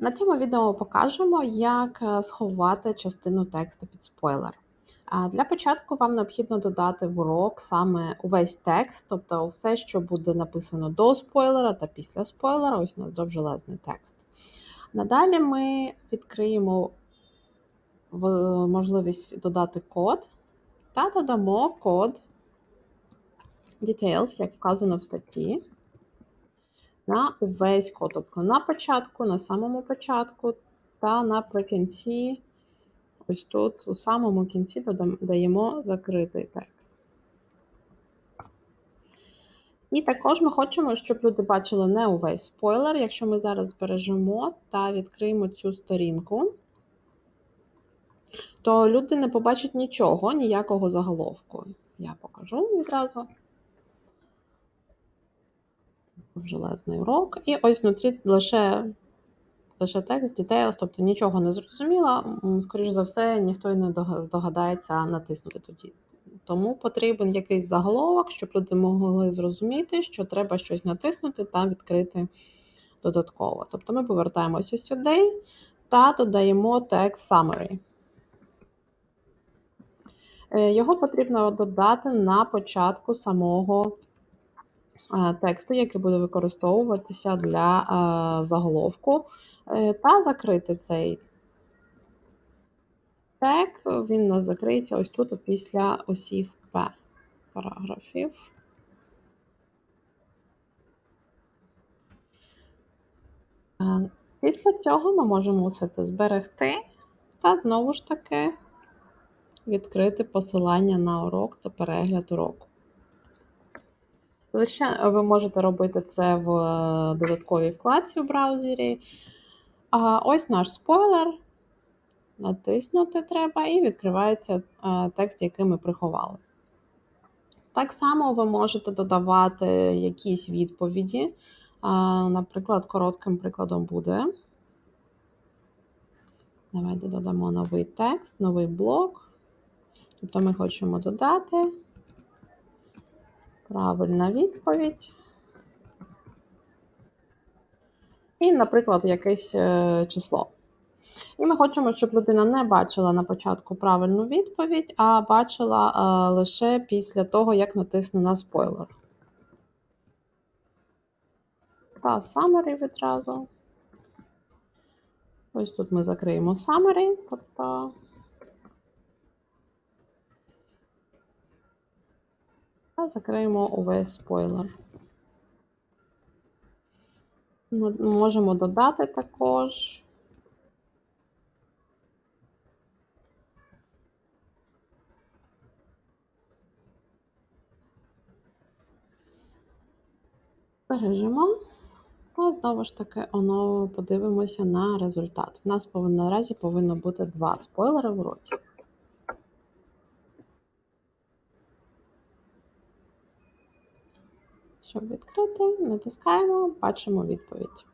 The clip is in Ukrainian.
На цьому відео покажемо, як е, сховати частину тексту під спойлер. Для початку вам необхідно додати в урок саме увесь текст, тобто все, що буде написано до спойлера та після спойлера, ось у нас довжелезний текст. Надалі ми відкриємо можливість додати код та додамо код details, як вказано в статті на увесь код, тобто на початку, на самому початку та наприкінці, ось тут, у самому кінці додам- даємо закритий тег. І також ми хочемо, щоб люди бачили не увесь спойлер. Якщо ми зараз збережемо та відкриємо цю сторінку, то люди не побачать нічого, ніякого заголовку. Я покажу відразу. Железний урок. І ось внутрі лише, лише текст, details, тобто нічого не зрозуміло. М, Скоріш за все, ніхто й не здогадається натиснути тоді. Тому потрібен якийсь заголовок, щоб люди могли зрозуміти, що треба щось натиснути та відкрити додатково. Тобто ми повертаємося сюди та додаємо текст summary. Е, Його потрібно додати на початку самого тексту, який буде використовуватися для заголовку, е, та закрити цей тег. Він у нас закриється ось тут після усіх пар- параграфів. Після цього ми можемо все це зберегти та знову ж таки відкрити посилання на урок та перегляд уроку. Звичайно, ви можете робити це в е, додатковій вкладці в браузері. А ось наш спойлер. Натиснути треба, і відкривається е, текст, який ми приховали. Так само ви можете додавати якісь відповіді. Наприклад, коротким прикладом буде. Давайте додамо новий текст, новий блок. Тобто ми хочемо додати правильна відповідь. І, наприклад, якесь е, число. І ми хочемо, щоб людина не бачила на початку правильну відповідь, а бачила е, лише після того, як натисне на спойлер. Та summary відразу. Ось тут ми закриємо summary, тобто. Та закриємо увесь спойлер. Ми можемо додати також. Бережемо. Та знову ж таки оно подивимося на результат. У нас наразі повинно бути два спойлери в уроці. Щоб відкрити, натискаємо, бачимо відповідь.